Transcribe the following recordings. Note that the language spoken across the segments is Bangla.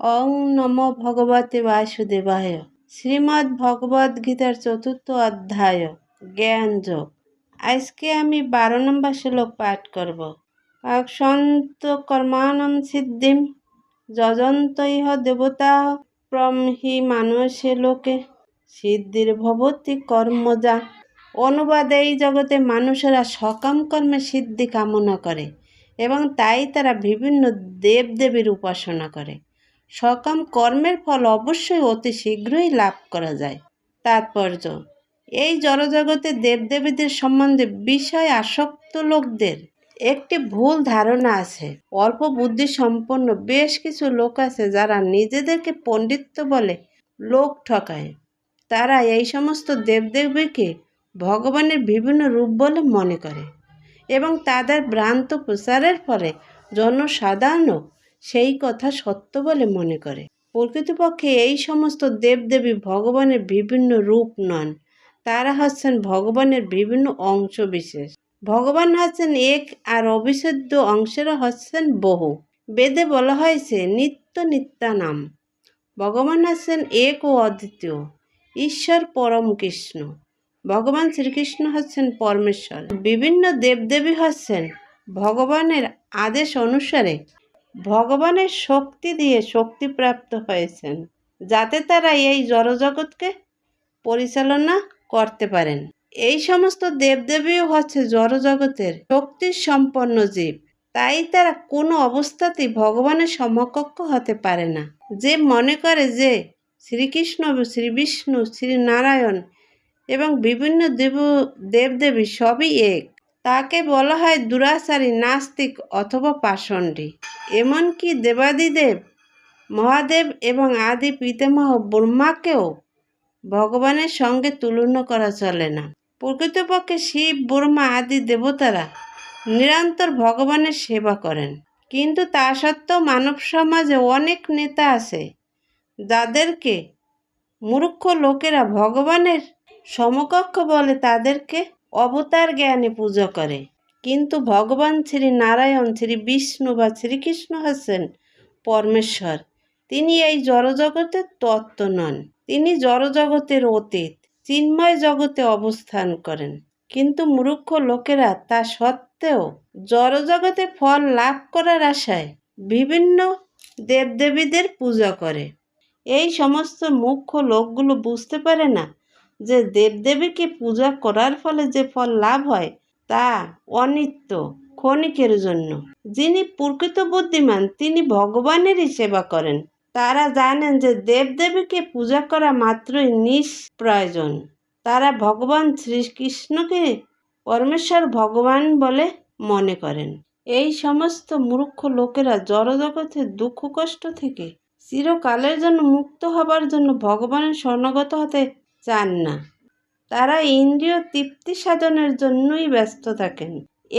ওং নম ভগবতে বাসুদেবায়। শ্রীমদ্ ভগবদ গীতার চতুর্থ অধ্যায়, জ্ঞান যোগ। আজকে আমি বারো নম্বর শ্লোক পাঠ করব। সন্ত কর্মানম সিদ্ধিম যজন্ত ইহ দেবতা প্রমহি মানুষে লোকে। সিদ্ধির ভবতী কর্মজা অনুবাদে এই জগতে মানুষেরা সকাম কর্মে সিদ্ধি কামনা করে এবং তাই তারা বিভিন্ন দেবদেবীর উপাসনা করে। সকাম কর্মের ফল অবশ্যই অতি শীঘ্রই লাভ করা যায়। তাৎপর্য, এই জড়জগতে দেবদেবীদের সম্বন্ধে বিষয় আসক্ত লোকদের একটি ভুল ধারণা আছে। অল্প বুদ্ধি সম্পন্ন বেশ কিছু লোক আছে যারা নিজেদেরকে পণ্ডিত্য বলে লোক ঠকায়। তারা এই সমস্ত দেবদেবীকে ভগবানের বিভিন্ন রূপ বলে মনে করে এবং তাদের ভ্রান্ত প্রচারের ফলে জনসাধারণও সেই কথা সত্য বলে মনে করে। প্রকৃতপক্ষে এই সমস্ত দেবদেবী ভগবানের বিভিন্ন রূপ নন। তারা হচ্ছেন ভগবানের বিভিন্ন অংশ বিশেষ। ভগবান হচ্ছেন এক আর অবিচ্ছেদ্য অংশেরা হচ্ছেন বহু। বেদে বলা হয়েছে, নিত্য নিত্যানাম। ভগবান হচ্ছেন এক ও অদ্বিতীয়, ঈশ্বর পরম কৃষ্ণ। ভগবান শ্রীকৃষ্ণ হচ্ছেন পরমেশ্বর। বিভিন্ন দেবদেবী হচ্ছেন ভগবানের আদেশ অনুসারে ভগবানের শক্তি দিয়ে শক্তিপ্রাপ্ত হয়েছেন, যাতে তারা এই জড়জগৎকে পরিচালনা করতে পারেন। এই সমস্ত দেবদেবীও হচ্ছে জড়জগতের শক্তি সম্পন্ন জীব। তাই তারা কোনো অবস্থাতেই ভগবানের সমকক্ষ হতে পারে না। যে মনে করে যে শ্রীকৃষ্ণ শ্রী বিষ্ণু শ্রীনারায়ণ এবং বিভিন্ন দেব দেবদেবী সবই এক তাকে বলা হয় দুরাচারী, নাস্তিক অথবা পাষণ্ডী। এমনকি দেবাদিদেব, মহাদেব এবং আদি পিতামহ ব্রহ্মাকেও ভগবানের সঙ্গে তুলনা করা চলে না। প্রকৃতপক্ষে শিব, ব্রহ্মা আদি দেবতারা নিরন্তর ভগবানের সেবা করেন। কিন্তু তা সত্ত্বেও মানব সমাজে অনেক নেতা আছে, যাদেরকে মূর্খ লোকেরা ভগবানের সমকক্ষ বলে তাদেরকে অবতার জ্ঞানে পুজো করে। কিন্তু ভগবান শ্রী নারায়ণ, শ্রী বিষ্ণু বা শ্রীকৃষ্ণ হচ্ছেন পরমেশ্বর। তিনি এই জড়জগতের তত্ত্ব নন। তিনি জড়জগতের অতীত, চিন্ময় জগতে অবস্থান করেন। কিন্তু মূর্খ লোকেরা তা সত্ত্বেও জড়জগতে ফল লাভ করার আশায় বিভিন্ন দেবদেবীদের পূজা করে। এই সমস্ত মুখ্য লোকগুলো বুঝতে পারে না যে দেবদেবীকে পূজা করার ফলে যে ফল লাভ হয়, তা অনিত্য, ক্ষণিকের জন্য। যিনি প্রকৃত বুদ্ধিমান, তিনি ভগবানেরই সেবা করেন। তারা জানেন যে দেবদেবীকে পূজা করা মাত্রই নিষ্প্রয়োজন। তারা ভগবান শ্রীকৃষ্ণকে পরমেশ্বর ভগবান বলে মনে করেন। এই সমস্ত মূর্খ লোকেরা জড়জগতের দুঃখ কষ্ট থেকে চিরকালের জন্য মুক্ত হবার জন্য ভগবানের স্বর্ণগত হতে চান না। তারা ইন্দ্রিয় তৃপ্তি সাধনের জন্যই ব্যস্ত থাকেন।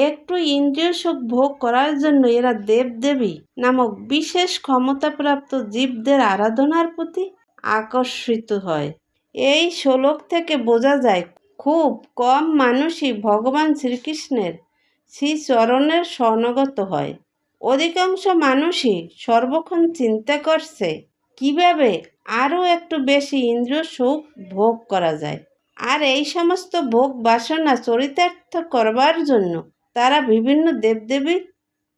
একটু ইন্দ্রিয় সুখ ভোগ করার জন্য এরা দেবদেবী নামক বিশেষ ক্ষমতাপ্রাপ্ত জীবদের আরাধনার প্রতি আকর্ষিত হয়। এই শ্লোক থেকে বোঝা যায়, খুব কম মানুষই ভগবান শ্রীকৃষ্ণের শ্রীচরণের স্বর্ণগত হয়। অধিকাংশ মানুষই সর্বক্ষণ চিন্তা করছে কীভাবে আরও একটু বেশি ইন্দ্রিয় সুখ ভোগ করা যায়? আর এই সমস্ত ভোগ বাসনা চরিতার্থ করবার জন্য তারা বিভিন্ন দেবদেবীর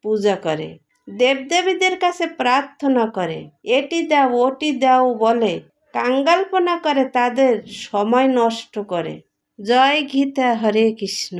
পূজা করে। দেবদেবীদের কাছে প্রার্থনা করে, এটি দাও, ওটি দাও বলে কাঙ্গালপনা করে তাদের সময় নষ্ট করে। জয় গীতা, হরে কৃষ্ণ।